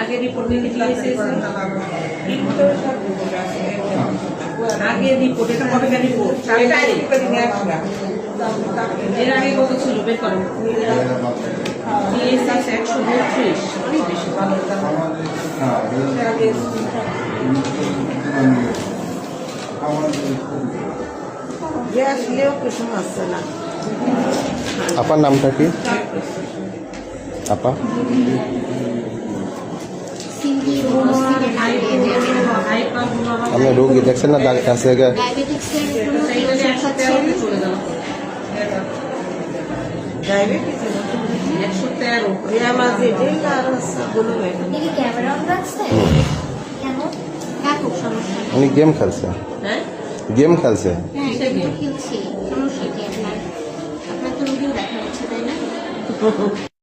আগে রিপোর্ট আগে রিপোর্ট এটা কবে রিপোর্ট এর আগে কত ছিল বের করো একশো বত্রিশ অনেক বেশি ভালো আসলেও কিছু আসছে না আপার নামটা কি? আপা? সিন্ধি উপস্থিতি থাকবে যে আপনি রোগী দেখছেন না? ডাক্তার সমস্যা। উনি গেম খেলছে। হ্যাঁ? গেম খেলছে? হ্যাঁ